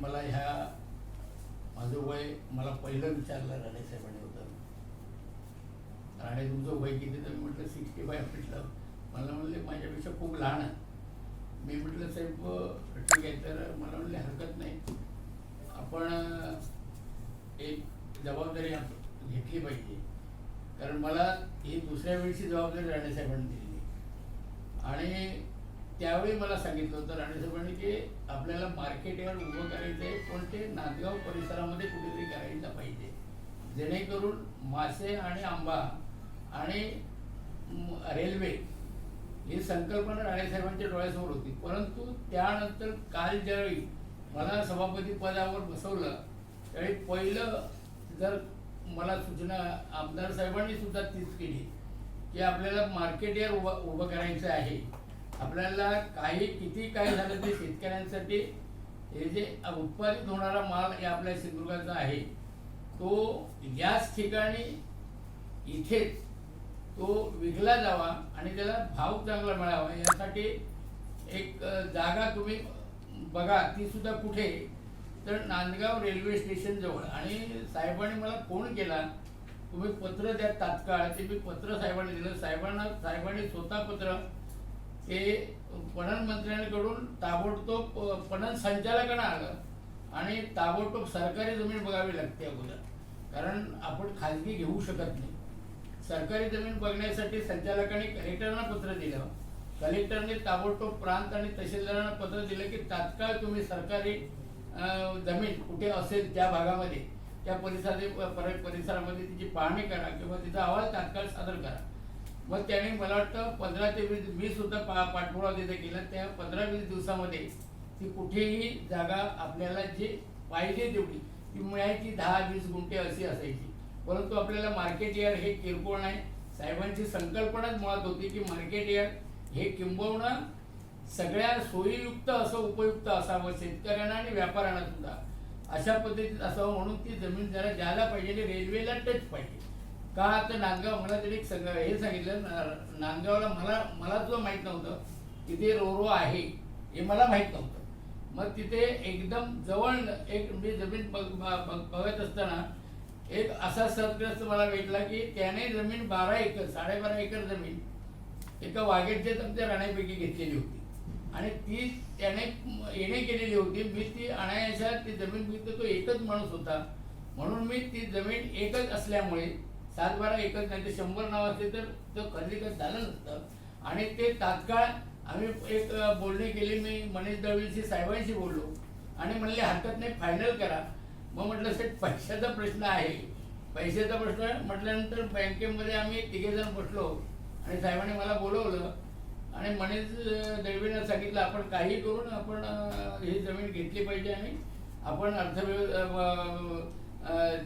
मला ह्या माझं वय मला पहिलं विचारलं राणे साहेबांनी होतं. राणे तुमचं वय किती? तर मी म्हटलं सिक्स्टी फाय म्हटलं. मला म्हणले माझ्यापेक्षा खूप लहान आहे. मी म्हटलं साहेब ठीक आहे तर मला म्हणले हरकत नाही. आपण एक जबाबदारी घेतली पाहिजे. कारण मला ही दुसऱ्या वेळची जबाबदारी राणे साहेबांनी दिली आणि त्यावेळी मला सांगितलं होतं राणेसाहेबांनी की आपल्याला मार्केट उभं करायचं आहे पण ते नांदगाव परिसरामध्ये कुठेतरी करायला पाहिजे. जेणेकरून मासे आणि आंबा आणि रेल्वे ही संकल्पना राणेसाहेबांच्या डोळ्यासमोर होती. परंतु त्यानंतर काल ज्यावेळी मला सभापती पदावर बसवलं त्यावेळी पहिलं जर मला सूचना आमदार साहेबांनी सुद्धा तीच केली की आपल्याला मार्केट यार उभं उभं करायचं आहे. आपल्याला काही किती काय झालं ते शेतकऱ्यांसाठी हे जे उत्पादित होणारा माल हे आपल्या सिंधुदुर्गाचा आहे तो याच ठिकाणी इथेच तो विकला जावा आणि त्याला भाव चांगला मिळावा यासाठी एक जागा तुम्ही बघा ती सुद्धा कुठे तर नांदगाव रेल्वे स्टेशन जवळ. आणि साहेबांनी मला फोन केला तुम्ही पत्र द्या तात्काळ ते मी पत्र साहेबांनी दिलं. साहेबांना साहेबांनी स्वतः पत्र हे पणन मंत्र्यांकडून ताबडतोब पणन संचालकांना आलं आणि ताबडतोब सरकारी जमीन बघावी लागते अगोदर. कारण आपण खाजगी घेऊ शकत नाही. सरकारी जमीन बघण्यासाठी संचालकांनी कलेक्टरना पत्र दिलं. कलेक्टरने ताबडतोब प्रांत आणि तहसीलदारांना पत्र दिलं की तात्काळ तुम्ही सरकारी जमीन कुठे असेल त्या भागामध्ये त्या परिसरात परिसरामध्ये तिची पाहणी करा किंवा तिचा अहवाल तात्काळ सादर करा. मग त्याने मला वाटतं पंधरा ते वीस मी सुद्धा पा पाठपुरावा तिथे केला. त्या पंधरा वीस दिवसामध्ये ती कुठेही जागा आपल्याला जे पाहिजे तेवढी. ती मिळायची दहा वीस गुंठे अशी असायची. परंतु आपल्याला मार्केट यार्ड हे किरकोळ नाही. साहेबांची संकल्पनाच मुळात होती की मार्केट यार्ड हे किंबहुना सगळ्या सोयीयुक्त असं उपयुक्त असावं शेतकऱ्यांना आणि व्यापाऱ्यांना सुद्धा. अशा पद्धतीत असावं म्हणून ती जमीन जरा ज्याला पाहिजे आणि रेल्वेला टच पाहिजे. का तर नांदगाव मला तरी एक हे सांगितलं नांदगावला मला मला सुद्धा माहीत नव्हतं तिथे रोरो आहे हे मला माहीत नव्हतं. मग तिथे एकदम जवळ एक मी जमीन बघत असताना एक असा सरग्रस्त मला भेटला की त्याने जमीन बारा एकर साडेबारा एकर जमीन एका वाघेटच्या तुमच्या राण्यापैकी घेतलेली होती. आणि ती त्याने येणे केलेली होती. मी ती आणायच्या ती जमीन विकतो तो एकच माणूस होता. म्हणून मी ती जमीन एकच असल्यामुळे सात बारा एकच नाही ते शंभर नाव असते तर तो खरेदी कधी झालं नसतं. आणि ते तात्काळ आम्ही एक बोलणी केली. मी मनीष दळवीशी साहेबांशी बोललो. आणि म्हणले हरकत नाही फायनल करा. मग म्हटलं सेट पैशाचा प्रश्न आहे. पैशाचा प्रश्न म्हटल्यानंतर बँकेमध्ये आम्ही तिघेजण बसलो. आणि साहेबांनी मला बोलवलं. आणि मनीष दळवीनं सांगितलं आपण काही करून आपण ही जमीन घेतली पाहिजे आणि आपण अर्थव्यवस्था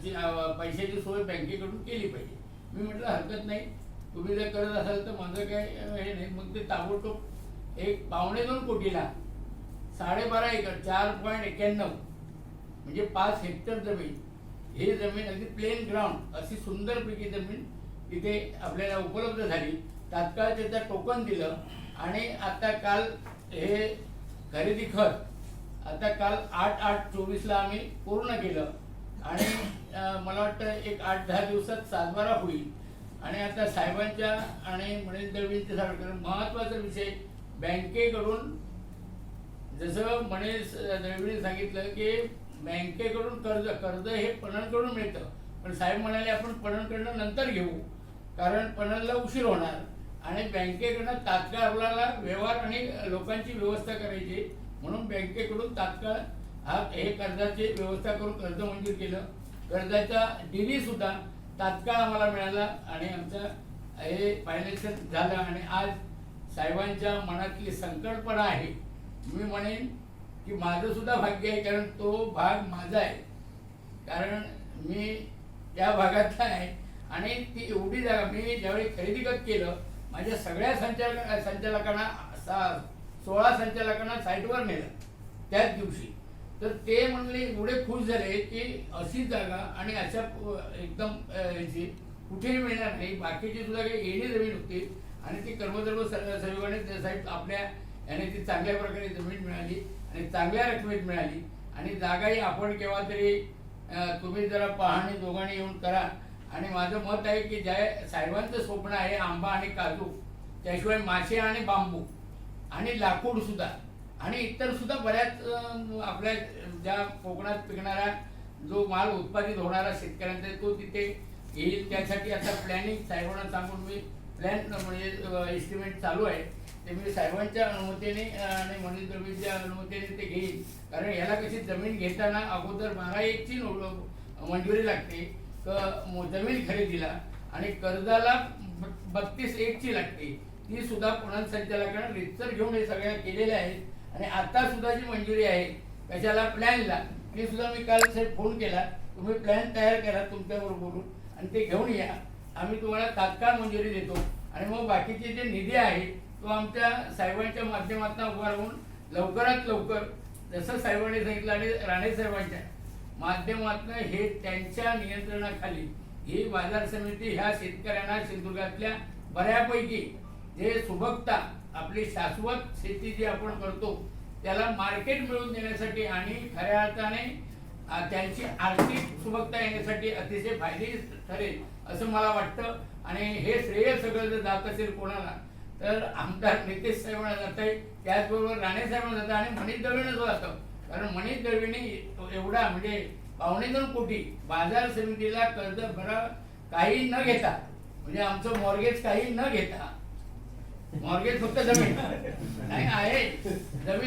जी पैशाची सोय बँकेकडून केली पाहिजे. मी म्हटलं हरकत नाही. तुम्ही जर करत असाल तर माझं काय हे नाही. मग ते ताबडतोब एक पावणे दोन कोटीला साडेबारा एकर चार पॉईंट एक्क्याण्णव म्हणजे पाच हेक्टर जमीन ही जमीन अगदी प्लेन ग्राउंड अशी सुंदरपैकी जमीन तिथे आपल्याला उपलब्ध झाली. तात्काळ त्याचं टोकन दिलं आणि आता काल हे खरेदी खत आता काल आठ आठ चोवीसला आम्ही पूर्ण केलं. आणि मला वाटतं एक आठ दहा दिवसात सातबारा होईल. आणि आता साहेबांच्या आणि मनीष दळवींच्या सरकार महत्त्वाचा विषय बँकेकडून जसं मनीष दळवीने सांगितलं की बँकेकडून कर्ज कर्ज हे पणनकडून मिळतं. पण साहेब म्हणाले आपण पणनकडनं नंतर घेऊ. कारण पणनला उशीर होणार. आणि बँकेकडनं तात्काळ आपल्याला व्यवहार आणि लोकांची व्यवस्था करायची. म्हणून बँकेकडून तात्काळ हा हे कर्जाची व्यवस्था करून कर्ज मंजूर केलं. कर्जाचा डी सुद्धा तात्काळ आम्हाला मिळाला आणि आमचं हे फायनान्शियल झालं आणि आज साहेबांच्या मनातली संकल्पना आहे. मी म्हणेन की माझं सुद्धा भाग्य आहे कारण तो भाग माझा आहे. कारण मी त्या भागातला आहे आणि ती एवढी जागा मी ज्यावेळी खरेदीगत केलं माझ्या सगळ्या संचालक संचालकांना सा सोळा संचालकांना साईटवर नेलं. त्याच दिवशी तर ते म्हणले एवढे खुश झाले की अशी जागा आणि अशा एकदम याची कुठेही मिळणार नाही. बाकीची सुद्धा काही येणी जमीन होती आणि ती कर्मधर्म सर्वांनी साहेब आपल्या याने ती चांगल्या प्रकारे जमीन मिळाली आणि चांगल्या रकमेत मिळाली. आणि जागाही आपण केव्हा तरी तुम्ही जरा पाहणी दोघांनी येऊन करा. आणि माझं मत आहे की ज्या साहेबांचं स्वप्न आहे आंबा आणि काजू त्याशिवाय मासे आणि बांबू आणि लाकूड सुद्धा. आणि इतर सुद्धा बऱ्याच आपल्या ज्या कोकणात पिकणारा जो माल उत्पादित होणारा शेतकऱ्यांचा तो तिथे येईल. त्यासाठी आता प्लॅनिंग साहेबांना सांगून मी प्लॅन म्हणजे एस्टिमेट चालू आहे. ते मी साहेबांच्या अनुमतीने आणि मनीष द्रव्यच्या अनुमतीने ते घेईन कारण याला कशी जमीन घेताना अगोदर महागाईची एकची मंजुरी लागते. क- जमीन खरेदीला आणि कर्जाला ब- बत्तीस एकची लागते. ती सुद्धा पुन्हा रितसर घेऊन हे सगळ्या केलेल्या आहेत. आणि आता सुद्धा जी मंजुरी आहे कशाला प्लॅनला ते सुद्धा मी काल साहेब फोन केला. तुम्ही प्लॅन तयार करा तुमच्याबरोबर बोलून आणि ते घेऊन या. आम्ही तुम्हाला तात्काळ मंजुरी देतो. आणि मग बाकीचे जे निधी आहे तो आमच्या साहेबांच्या माध्यमातून उभा राहून लवकरात लवकर जसं साहेबांनी सांगितलं आणि राणे साहेबांच्या माध्यमातून हे त्यांच्या नियंत्रणाखाली ही बाजार समिती ह्या शेतकऱ्यांना सिंधुदुर्गातल्या बऱ्यापैकी जे सुबकता आपली शाश्वत शेती जी आपण करतो त्याला मार्केट मिळवून देण्यासाठी आणि खऱ्या अर्थाने त्यांची आर्थिक सुबकता येण्यासाठी अतिशय फायदे ठरेल असं मला वाटतं. आणि हे श्रेय सगळं जर जात असेल कोणाला तर आमदार नितेश साहेबांना जात आहे. त्याचबरोबर राणे साहेबांना जातं आणि मनीष दळवीनं जातं कारण मनीष दळवीने एवढा म्हणजे पावणे दोन कोटी बाजार समितीला कर्ज भरा काही न घेता म्हणजे आमचं मॉर्गेज काही न घेता मॉर्गेज फक्त जमीन. नाही आहे. जमीन